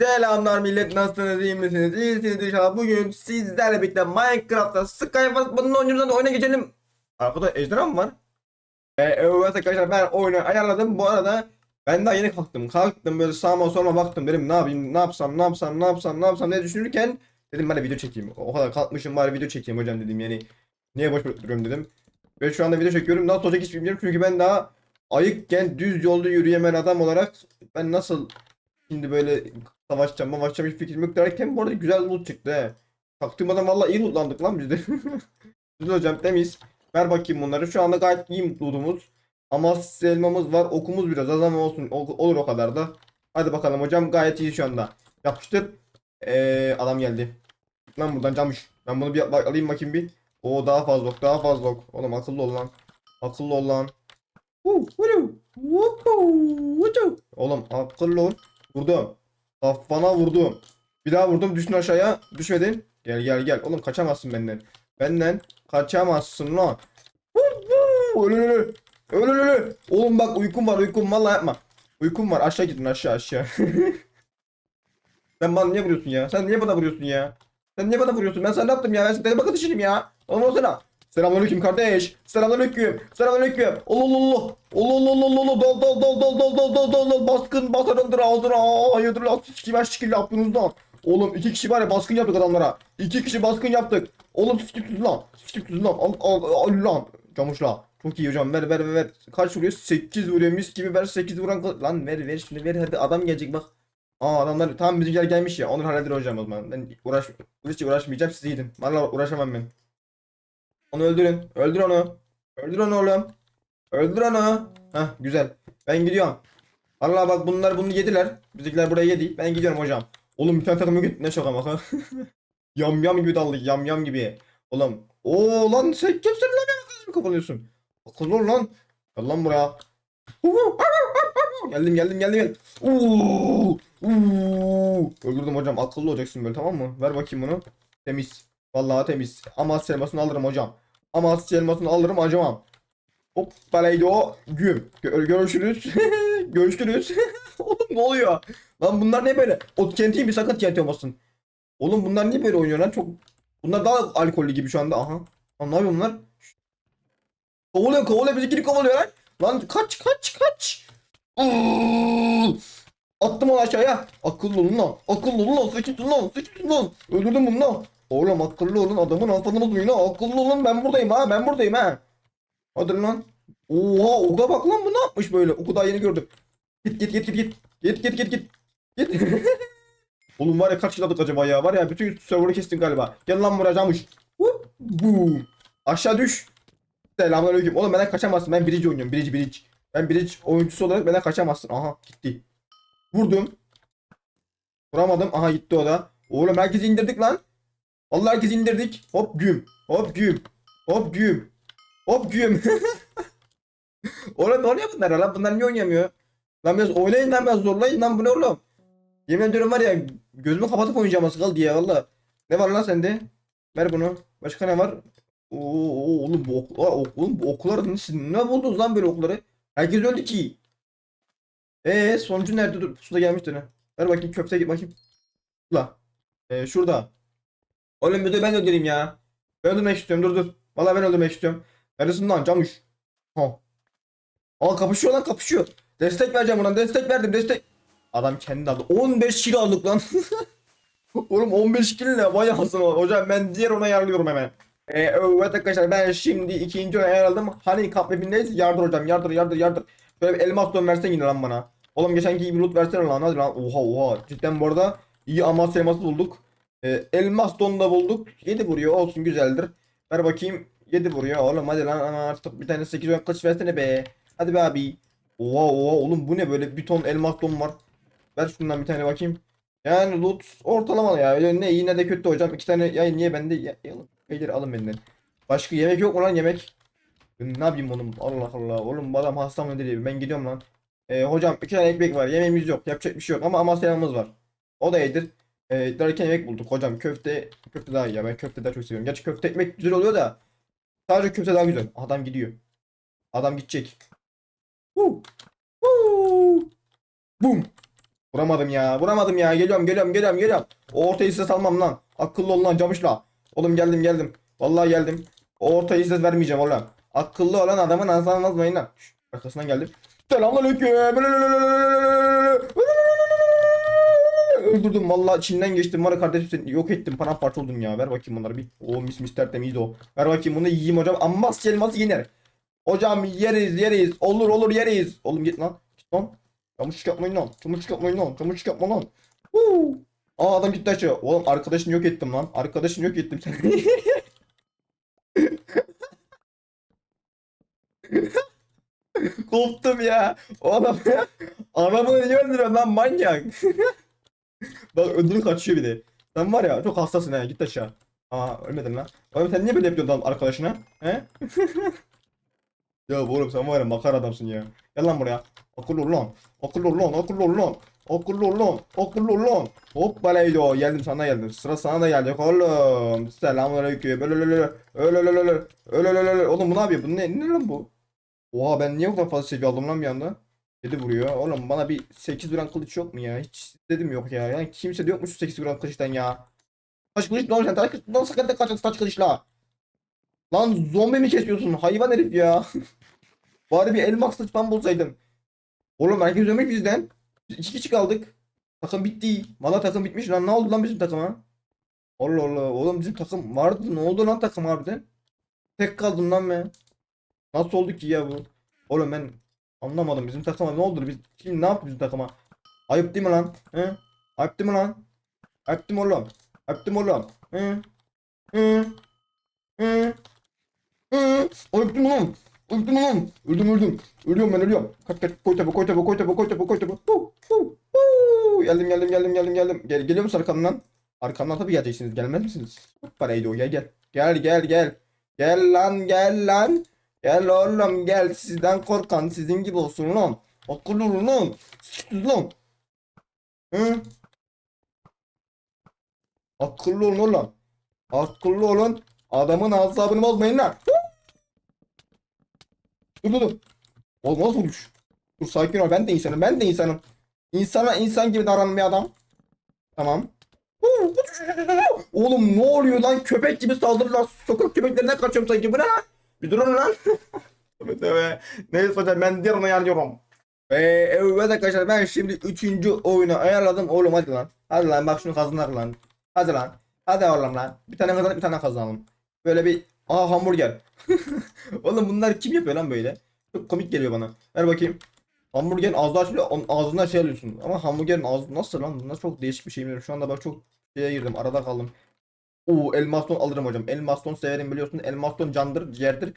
Selamlar millet nasılsınız iyi misiniz? İyisiniz inşallah. Bugün sizlerle birlikte Minecraft'ta Skyward bunun oyuncudan oyuna geçelim. Arkada ejderha mı var? Ee, evet arkadaşlar ben oyunu ayarladım. Bu arada ben daha yeni kalktım. Kalktım böyle sağıma soluma baktım. Dedim ne yapayım? Ne yapsam? Ne yapsam? Ne yapsam? Ne yapsam? diye düşünürken dedim ben de video çekeyim. O kadar kalkmışım bari video çekeyim hocam dedim. Yani niye boş duruyorum dedim. Ve şu anda video çekiyorum. Nasıl olacak hiç bilmiyorum çünkü ben daha ayıkken düz yolda yürüyemeyen adam olarak ben nasıl şimdi böyle savaşacağım savaşacağım hiç fikrim yok derken bu arada güzel loot çıktı he. Çaktırmadan valla iyi lootlandık lan biz de. Güzel hocam temiz. Ver bakayım bunları. Şu anda gayet iyi lootumuz. Ama elmamız var. Okumuz biraz az ama olsun. Olur o kadar da. Hadi bakalım hocam gayet iyi şu anda. Yapıştır. Ee, adam geldi. Lan buradan camış. Ben bunu bir bak, alayım bakayım bir. O daha fazla ok daha fazla ok. Oğlum akıllı ol lan. Akıllı ol lan. Oğlum akıllı ol. Vurdum. Kafana vurdum. Bir daha vurdum düştün aşağıya. Düşmedin. Gel gel gel. Oğlum kaçamazsın benden. Benden kaçamazsın lan. Ölü ölü. Ölü ölü. Oğlum bak uykum var uykum vallahi yapma. Uykum var aşağı gidin aşağı aşağı. Sen bana niye vuruyorsun ya? Sen niye bana vuruyorsun ya? Sen niye bana vuruyorsun? Ben sana ne yaptım ya? Ben senin bakın dışıyım ya. Oğlum olsana. Selamünaleyküm kardeş. Selamünaleyküm. Selamünaleyküm. Allah Allah Allah. Allah Allah Allah Allah. Dal dal dal dal. Baskın basarındır ağzına. Hayırdır lan. Siz kime şekil yaptınız lan? Oğlum iki kişi var ya baskın yaptık adamlara. İki kişi baskın yaptık. Oğlum siz kimsiniz lan? Siz kimsiniz lan? Al al al lan. Camışla. Çok iyi hocam ver ver ver, ver. Kaç vuruyor? 8 vuruyor mis gibi ver 8 vuran lan ver ver şimdi ver hadi adam gelecek bak. Aa adamlar tam bizimkiler gelmiş ya. Onu halleder hocam o zaman. Ben uğraş hiç uğraşmayacağım siz gidin. Valla uğraşamam ben. Onu öldürün. Öldür onu. Öldür onu oğlum. Öldür onu. Hah güzel. Ben gidiyorum. Allah bak bunlar bunu yediler. Bizimkiler buraya yedi. Ben gidiyorum hocam. Oğlum bir tane takımı gitti ne şaka maka. yam yam gibi daldı. Yam yam gibi. Oğlum. Oo lan sen kimsin lan benim kızımı kapalıyorsun. Akıllı lan. Gel lan buraya. geldim geldim geldim oo. Öldürdüm hocam. Akıllı olacaksın böyle tamam mı? Ver bakayım bunu. Temiz. Vallahi temiz. Amasya elmasını alırım hocam. Amasya elmasını alırım acımam. Hop o güm. Gö- görüşürüz. görüşürüz. Oğlum ne oluyor? Lan bunlar ne böyle? O TNT'yi bir sakın TNT olmasın. Oğlum bunlar niye böyle oynuyor lan? Çok Bunlar daha alkollü gibi şu anda. Aha. Lan ne yapıyor bunlar? Kovalıyor kovalıyor bizimkini kovalıyor lan. Lan kaç kaç kaç. Attım onu aşağıya. Akıllı olun lan. Akıllı olun lan. Sıçtın lan. Sıçtın lan. Öldürdüm bunu lan. Oğlum akıllı olun adamın altını ha. Akıllı olun ben buradayım ha. Ben buradayım ha. Hadi lan. Oha oga bak lan bu ne yapmış böyle. Oku daha yeni gördüm. Git git git git git. Git git git git. Git. Oğlum var ya kaç kill aldık acaba ya? Var ya bütün server'ı kestin galiba. Gel lan buraya camış. Hop. Boom. Aşağı düş. Selamünaleyküm. Oğlum benden kaçamazsın. Ben birinci oynuyorum. Birinci birinci. Ben birinci oyuncusu olarak benden kaçamazsın. Aha gitti. Vurdum. Vuramadım. Aha gitti o da. Oğlum herkesi indirdik lan. Vallahi herkesi indirdik. Hop güm. Hop güm. Hop güm. Hop güm. Oğlum ne oluyor bunlar lan? Bunlar niye oynayamıyor? Lan biraz oynayın lan biraz zorlayın lan bu ne oğlum? Yemin ediyorum var ya gözümü kapatıp oynayacağım az kaldı ya valla. Ne var lan sende? Ver bunu. Başka ne var? Oo, oğlum bu oklar, ok, oğlum bu ne, siz ne buldunuz lan böyle okları? Herkes öldü ki. Ee sonucu nerede? Dur pusuda gelmiştir ha. Ver bakayım köfte git bakayım. La. Ee, şurada. Oğlum bir de ben öldüreyim ya. Ben öldürmek istiyorum dur dur. Vallahi ben öldürmek istiyorum. Neredesin lan camış? Ha. Aa kapışıyor lan kapışıyor. Destek vereceğim buna destek verdim destek. Adam kendi aldı. 15 kilo aldık lan. Oğlum 15 kilo ne? Vay anasını. Hocam ben diğer ona ayarlıyorum hemen. Ee, evet arkadaşlar ben şimdi ikinci ona ayarladım. Hani kamp mapindeyiz. Yardır hocam yardır yardır yardır. Böyle bir elmas don versen yine lan bana. Oğlum geçenki gibi loot versene lan hadi lan. Oha oha. Cidden bu arada iyi amas elması bulduk. Ee, elmas don da bulduk. 7 vuruyor olsun güzeldir. Ver bakayım. 7 vuruyor oğlum hadi lan ama artık bir tane 8 ön kılıç versene be. Hadi be abi. Oha oha oğlum bu ne böyle bir ton elmas don var. Ver şundan bir tane bakayım. Yani loot ortalama ya. Ne iyi ne de kötü hocam. İki tane ya niye bende ya, ya, beyler alın benden. Başka yemek yok mu lan yemek? Ne yapayım oğlum? Allah Allah. Oğlum bu adam hasta mı dedi. Ben gidiyorum lan. Ee, hocam iki tane ekmek var. Yemeğimiz yok. Yapacak bir şey yok ama amasyamız var. O da iyidir. Ee, derken yemek bulduk hocam. Köfte köfte daha iyi ya. Ben köfte daha çok seviyorum. Gerçi köfte ekmek güzel oluyor da sadece köfte daha güzel. Adam gidiyor. Adam gidecek. Woo. Woo. Boom. Vuramadım ya. Vuramadım ya. Geliyorum geliyorum geliyorum geliyorum. O ortayı size salmam lan. Akıllı olun lan camışla. Oğlum geldim geldim. Vallahi geldim. O ortayı size vermeyeceğim oğlum. Akıllı olan adamın ağzına almayın lan. Arkasından geldim. Selamünaleyküm. Öldürdüm. Vallahi içinden geçtim. Ya kardeşim seni yok ettim paramparça oldum ya. Ver bakayım bunları. Bir o mis mis tertemiz o. Ver bakayım bunu yiyeyim hocam. Amma elması yener hocam yeriz yeriz. Olur olur yeriz. Oğlum git lan. Git lan. Çamurçuk yapmayın lan. Çamurçuk yapmayın lan. Çamurçuk yapma lan. Huu. Aa adam gitti aşağı. Oğlum arkadaşını yok ettim lan. Arkadaşını yok ettim seni Koptum ya. Oğlum Arabını niye öldürüyorsun lan? Manyak? Bak ödülü kaçıyor bir de. Sen var ya çok hassasın ha git aşağı. Aa ölmedin lan. Oğlum sen niye böyle yapıyorsun lan arkadaşına? He? ya oğlum sen var ya makar adamsın ya. Gel lan buraya. Akıllı ol lan. Akıllı ol lan. Akıllı ol lan. Akıllı ol lan. Akıllı ol lan. Hop balaydo. Geldim sana geldim. Sıra sana da gelecek oğlum. Selamünaleyküm. Öyle öyle öyle. Öyle öyle öyle. Öyle öyle öyle. Oğlum bu ne yapıyor? Bu ne, ne lan bu? Oha ben niye bu kadar fazla seviye aldım lan bir anda? 7 vuruyor. Oğlum bana bir 8 vuran kılıç yok mu ya? Hiç dedim yok ya. Yani kimse de yokmuş 8 vuran kılıçtan ya. Taş kılıç ne olacaksın? Taş kılıç nasıl sakın kaçacaksın taş kılıçla? Lan zombi mi kesiyorsun? Hayvan herif ya. Bari bir elmas kılıç ben bulsaydım. Oğlum herkes ölmek bizden. Biz iki kişi kaldık. Takım bitti. Valla takım bitmiş lan. Ne oldu lan bizim takıma? Allah Allah. Oğlum bizim takım vardı. Ne oldu lan takım harbiden? Tek kaldım lan ben. Nasıl oldu ki ya bu? Oğlum ben anlamadım bizim takıma ne oldu? Biz kim ne yaptı bizim takıma? Ayıp değil mi lan? He? Ayıp değil mi lan? Ayıp değil mi oğlum? Ayıp değil mi oğlum? He? He? He? He? Ayıp değil mi lan? Mi lan? Öldüm öldüm. Ölüyorum ben ölüyorum. Kaç kaç koy tabi koy tabi koy tabi koy tabi koy tabi. Hu, hu, hu. Geldim geldim geldim geldim geldim. Gel, geliyor musun arkamdan? Arkamdan tabii geleceksiniz. Gelmez misiniz? Paraydı o gel gel. Gel gel gel. Gel lan gel lan. Gel oğlum gel sizden korkan sizin gibi olsun lan. Akıllı olun lan. Siz lan. Hı? Akıllı olun oğlum. Akıllı olun. Adamın asabını bozmayın lan. Dur dur dur. Olmaz olmuş. Dur sakin ol ben de insanım ben de insanım. İnsana insan gibi davranan bir adam. Tamam. Oğlum ne oluyor lan köpek gibi saldırırlar. Sokak köpeklerinden kaçıyorum sanki bu ne lan? Bir durun lan. Neyse hocam ben diğer ayarlıyorum. Ve evet arkadaşlar ben şimdi üçüncü oyunu ayarladım. Oğlum hadi lan. Hadi lan bak şunu kazanır lan. Hadi lan. Hadi oğlum lan. Bir tane kazanıp bir tane kazanalım. Böyle bir Aa hamburger. Oğlum bunlar kim yapıyor lan böyle? Çok komik geliyor bana. Ver bakayım. Hamburgerin ağzı açılıyor. Ağzından şey alıyorsun. Ama hamburgerin ağzı nasıl lan? Bunlar çok değişik bir şey bilmiyorum. Şu anda bak çok şeye girdim. Arada kaldım. Oo elmaston alırım hocam. Elmaston severim biliyorsun. Elmaston candır, ciğerdir.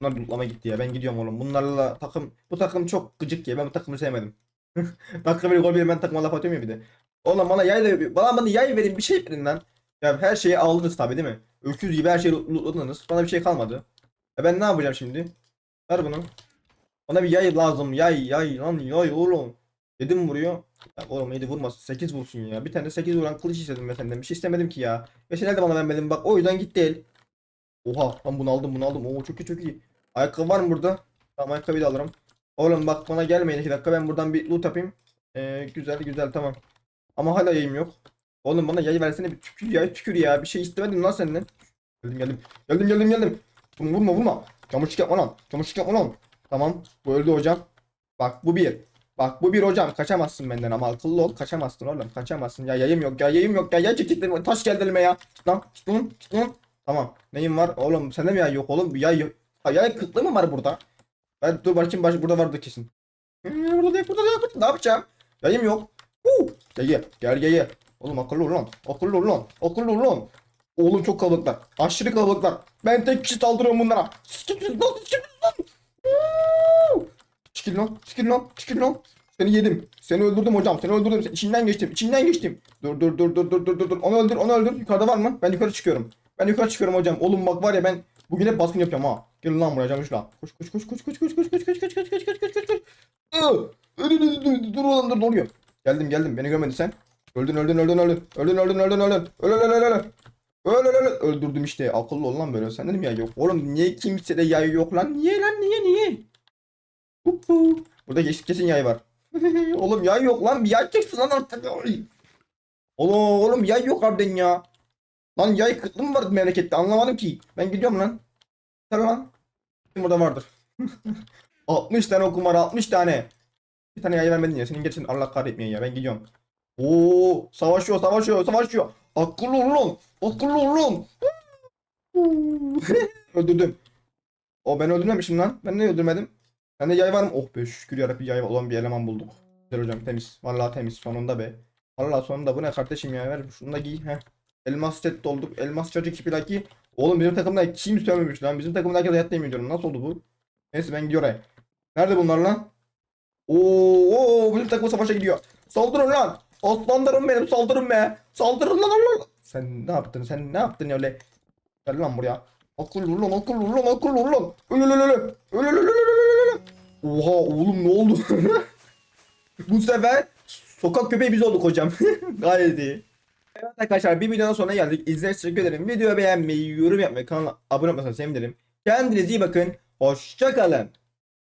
Bunlar lootlama gitti ya. Ben gidiyorum oğlum. Bunlarla takım bu takım çok gıcık ya. Ben bu takımı sevmedim. Dakika bir gol bir ben takıma laf atıyorum ya bir de. Oğlum bana yay da bana bana yay verin bir şey verin lan. Ya her şeyi aldınız tabi değil mi? Öküz gibi her şeyi lootladınız. Bana bir şey kalmadı. E ben ne yapacağım şimdi? Ver bunu. Bana bir yay lazım. Yay yay lan yay oğlum. Dedim vuruyor. Ya oğlum 7 vurmasın. 8 vursun ya. Bir tane de 8 vuran kılıç istedim ben senden. Bir şey istemedim ki ya. Ve sen de bana vermedin bak. O yüzden gitti el. Oha lan bunu aldım bunu aldım. Oo çok iyi çok iyi. Ayakkabı var mı burada? Tamam ayakkabıyı da alırım. Oğlum bak bana gelmeyin 2 dakika. Ben buradan bir loot yapayım. Ee, güzel güzel tamam. Ama hala yayım yok. Oğlum bana yay versene bir tükür ya tükür ya. Bir şey istemedim lan senden. Geldim geldim. Geldim geldim geldim. Bunu vurma vurma. Çamurçuk yapma lan. Çamurçuk yapma lan. Tamam. Bu öldü hocam. Bak bu bir. Bak bu bir hocam. Kaçamazsın benden ama akıllı ol. Kaçamazsın oğlum. Kaçamazsın. Ya yayım yok ya yayım yok ya. Ya çekildim. Taş geldi elime ya. Lan. Git lan. Tamam. Neyim var? Oğlum sende mi yay yok oğlum? Yay yok. Ha, yay mı var burada? Ben dur bakayım baş burada vardı kesin. Hmm, burada değil burada değil. Ne yapacağım? Yayım yok. Uh, gel gel. Gel. Oğlum akıllı ol lan. Akıllı ol lan. Akıllı ol lan. Oğlum çok kalabalıklar. Aşırı kalabalıklar. Ben tek kişi saldırıyorum bunlara. Siktir lan siktir lan. Siktir lan. Seni yedim. Seni öldürdüm hocam. Seni öldürdüm. İçinden geçtim. İçinden geçtim. Dur dur dur dur dur dur dur. Onu öldür onu öldür. Yukarıda var mı? Ben yukarı çıkıyorum. Ben yukarı çıkıyorum hocam. Oğlum bak var ya ben bugün hep baskın yapacağım ha. Gel lan buraya canım şuna. Koş koş koş koş koş koş koş koş koş koş koş koş koş koş koş koş. Dur dur dur dur dur oğlum dur ne oluyor? Geldim geldim. Beni görmedin sen. Öldün öldün öldün öldün. Öldün öldün öldün öldün. Öl öl öl öl öl. Öl öl öl öl. Öldürdüm işte. Akıllı ol lan böyle. Sen dedim ya yok. Oğlum niye kimsede yay yok lan? Niye lan niye niye? Burada kesin, kesin yay var. Oğlum yay yok lan bir yay çıksın lan artık. Oğlum oğlum yay yok harbiden ya. Lan yay kıtlı mı var memlekette anlamadım ki. Ben gidiyorum lan. Sen lan. Kim burada vardır. 60 tane okum var 60 tane. Bir tane yay vermedin ya. Senin geçin Allah kahretmeyin ya. Ben gidiyorum. Oo savaşıyor savaşıyor savaşıyor. Akıllı olun. Akıllı olun. Öldürdüm. O ben öldürmemişim lan. Ben ne öldürmedim? Bende yay var mı? Oh be şükür yarabbim yay olan bir eleman bulduk. Güzel hocam temiz. Vallahi temiz sonunda be. Vallahi sonunda bu ne kardeşim ya ver şunu da giy. Heh. Elmas set olduk. Elmas çocuk ipi laki. Oğlum bizim takımda kim sövmemiş lan. Bizim takımda herkes hayatta yemin ediyorum. Nasıl oldu bu? Neyse ben gidiyorum. Nerede bunlar lan? Oo, oo bizim takım savaşa gidiyor. Saldırın lan. Aslanlarım benim saldırın be. Saldırın lan lan. Sen ne yaptın? Sen ne yaptın öyle? Gel lan buraya. Lan akıllı lan akıllı lan. Öl öl öl öl. Öl öl öl öl öl öl. Oha oğlum ne oldu? Bu sefer sokak köpeği biz olduk hocam. Gayet iyi. Evet arkadaşlar bir videonun sonuna geldik. İzlediğiniz için teşekkür ederim. Videoyu beğenmeyi, yorum yapmayı, kanala abone olmayı sevinirim. Kendinize iyi bakın. Hoşçakalın.